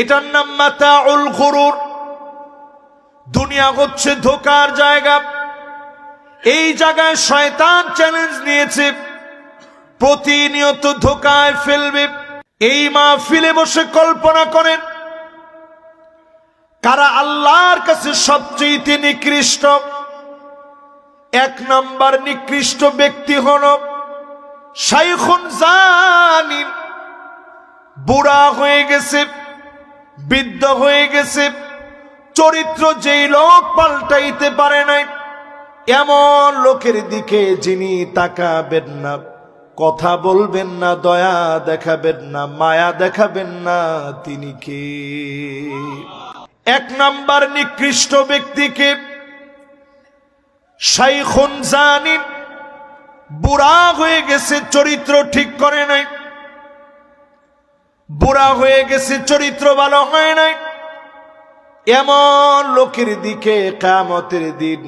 এটার নাম মাতা উল গরুর। দুনিয়া হচ্ছে ধোকার জায়গা। এই জায়গায় শয়তান চ্যালেঞ্জ নিয়েছে। প্রতিনিয়ত ধোকায় ফেলবে। এই মা মাহফিলে বসে কল্পনা করেন, কারা আল্লাহর কাছে সবচেয়ে নিকৃষ্ট। এক নাম্বার নিকৃষ্ট ব্যক্তি হল শাইখুন জানি বুড়া হয়ে গেছে। বৃদ্ধ হয়ে গেছে। চরিত্র যেই লোক পাল্টাইতে পারে নাই, এমন লোকের দিকে যিনি তাকাবেন না। কথা বলবেন না, দয়া দেখাবেন না, মায়া দেখাবেন না, তিনি কে? এক নাম্বার নিকৃষ্ট ব্যক্তিকে শাইখুন জানিন বুড়া হয়ে গেছে, চরিত্র ঠিক করে নাই। বুড়া হয়ে গেছে, চরিত্র ভালো হয় নাই। এমন লোকের দিকে কামতের দিন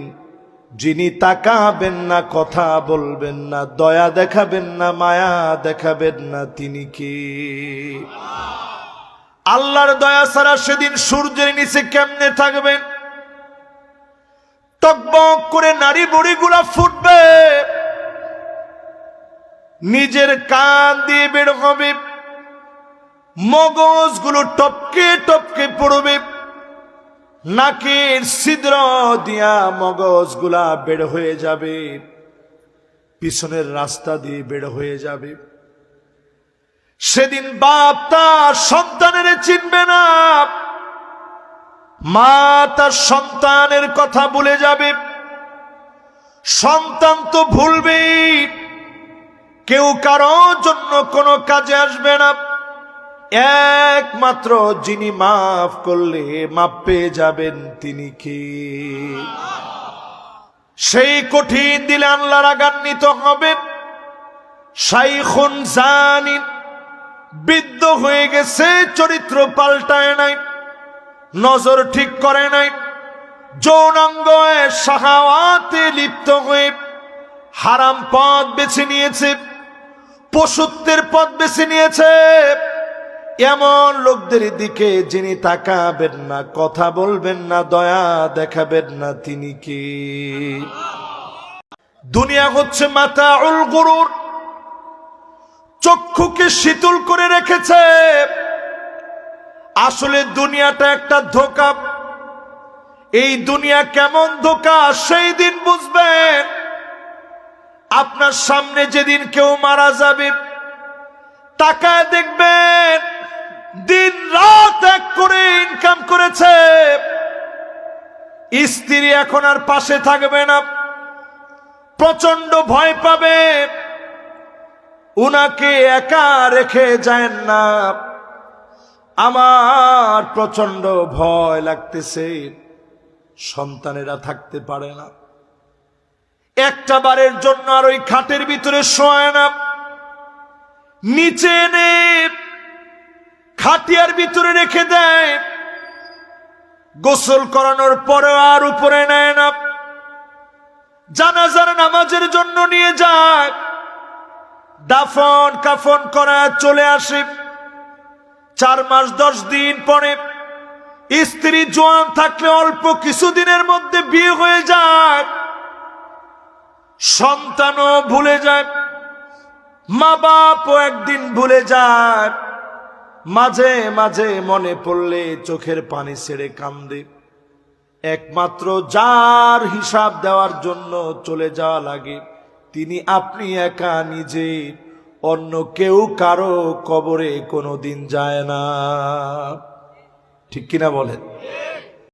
যিনি তাকাবেন না, কথা বলবেন না, দয়া দেখাবেন না, মায়া দেখাবেন না, তিনি কি? আল্লাহর দয়া ছাড়া সেদিন সূর্যের নিচে কেমনে থাকবেন টকবক করে নারী বুড়িগুলা ফুটবে। নিজের কান দিয়ে বের হবে। মগজগুলো টপকে টপকে পড়বে। নাকের ছিদ্র দিয়া মগজগুলা বের হয়ে যাবে। পিছনের রাস্তা দিয়ে বের হয়ে যাবে। সেদিন বাপ তার সন্তানের চিনবে না। মা তার সন্তানের কথা ভুলে যাবে। সন্তান তো ভুলবেই। কেউ কারও জন্য কোনো কাজে আসবে না। একমাত্র যিনি মাফ করলে মাপ পেয়ে যাবেন তিনি কি? সেই কঠিন দিলে আল্লাহ রাগান্বিত হবেন। শাইখুন জানিন বৃদ্ধ হয়ে গেছে, চরিত্র পাল্টায় নাই, নজর ঠিক করে নাই যৌনাঙ্গ সাহাওয়াতে লিপ্ত হয়ে হারাম পথ বেছে নিয়েছে, পশুত্বের পথ বেছে নিয়েছে। এমন লোকদের দিকে যিনি তাকাবেন না, কথা বলবেন না, দয়া দেখাবেন না, তিনি কি? দুনিয়া হচ্ছে মাতা উল গরুর। চক্ষুকে শীতল করে রেখেছে। আসলে দুনিয়াটা একটা ধোকা। এই দুনিয়া কেমন ধোকা, সেই দিন বুঝবেন। আপনার সামনে যেদিন কেউ মারা যাবে, তাকায় দেখবেন স্ত্রী এখন আর পাশে থাকবে না। প্রচণ্ড ভয় পাবে। উনাকে একা রেখে যায় না। আমার প্রচণ্ড ভয় লাগতেছে। সন্তানেরা থাকতে পারে না। একটা বারের জন্য আর ওই খাটের ভিতরে শোয় না। নিচে এনে খাটিয়ার ভিতরে রেখে দেয়। গোসল করানোর পরে আর উপরে নেয় না। জানাজার নামাজের জন্য নিয়ে যায়। দাফন কাফন করা চলে আসে। চার মাস দশ দিন পরে স্ত্রী জোয়ান থাকলে অল্প কিছুদিনের মধ্যে বিয়ে হয়ে যায়। সন্তানও ভুলে যায়। মা বাপও একদিন ভুলে যায়। মাঝে মাঝে মনে পড়লে চোখের পানি ছেড়ে কান্দে। একমাত্র যার হিসাব দেওয়ার জন্য চলে যাওয়া লাগে। তিনি আপনি একা নিজে, অন্য কেউ কারও কবরে কোনো দিন যায় না। ঠিক কিনা বলেন?